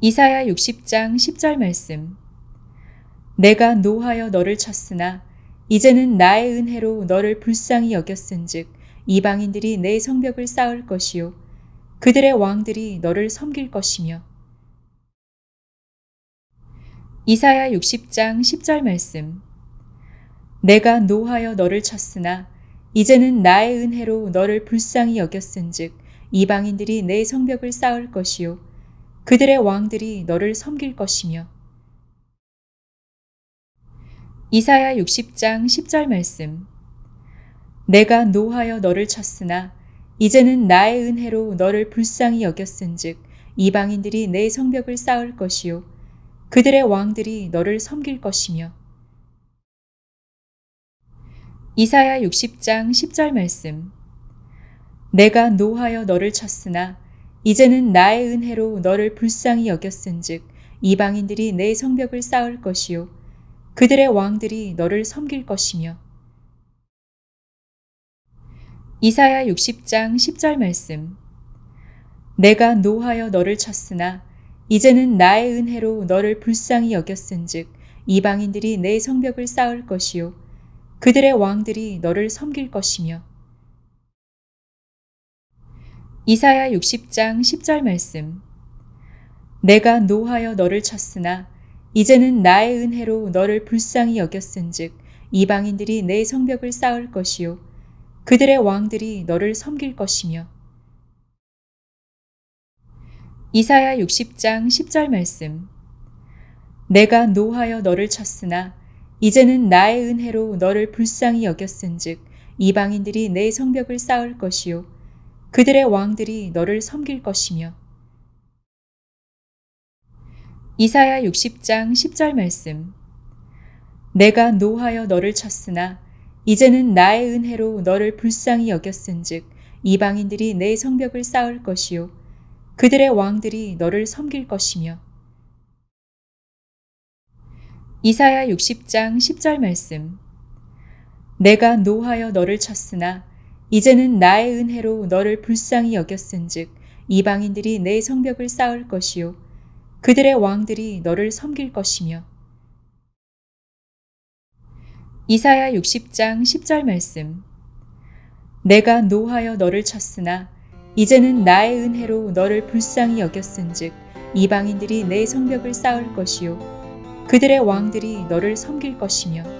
이사야 60장 10절 말씀. 내가 노하여 너를 쳤으나 이제는 나의 은혜로 너를 불쌍히 여겼은즉 이방인들이 내 성벽을 쌓을 것이요 그들의 왕들이 너를 섬길 것이며 이사야 60장 10절 말씀. 내가 노하여 너를 쳤으나 이제는 나의 은혜로 너를 불쌍히 여겼은즉 이방인들이 내 성벽을 쌓을 것이요 그들의 왕들이 너를 섬길 것이며. 이사야 60장 10절 말씀. 내가 노하여 너를 쳤으나 이제는 나의 은혜로 너를 불쌍히 여겼은즉 이방인들이 내 성벽을 쌓을 것이요 그들의 왕들이 너를 섬길 것이며. 이사야 60장 10절 말씀. 내가 노하여 너를 쳤으나 이제는 나의 은혜로 너를 불쌍히 여겼은즉 이방인들이 내 성벽을 쌓을 것이요. 그들의 왕들이 너를 섬길 것이며. 이사야 60장 10절 말씀. 내가 노하여 너를 쳤으나 이제는 나의 은혜로 너를 불쌍히 여겼은즉 이방인들이 내 성벽을 쌓을 것이요. 그들의 왕들이 너를 섬길 것이며 이사야 60장 10절 말씀. 내가 노하여 너를 쳤으나 이제는 나의 은혜로 너를 불쌍히 여겼은즉 이방인들이 내 성벽을 쌓을 것이요 그들의 왕들이 너를 섬길 것이며. 이사야 60장 10절 말씀. 내가 노하여 너를 쳤으나 이제는 나의 은혜로 너를 불쌍히 여겼은즉 이방인들이 내 성벽을 쌓을 것이요 그들의 왕들이 너를 섬길 것이며. 이사야 60장 10절 말씀. 내가 노하여 너를 쳤으나 이제는 나의 은혜로 너를 불쌍히 여겼은즉 이방인들이 내 성벽을 쌓을 것이요. 그들의 왕들이 너를 섬길 것이며. 이사야 60장 10절 말씀. 내가 노하여 너를 쳤으나 이제는 나의 은혜로 너를 불쌍히 여겼은즉 이방인들이 내 성벽을 쌓을 것이요. 그들의 왕들이 너를 섬길 것이며. 이사야 60장 10절 말씀. 내가 노하여 너를 쳤으나 이제는 나의 은혜로 너를 불쌍히 여겼은즉 이방인들이 내 성벽을 쌓을 것이요. 그들의 왕들이 너를 섬길 것이며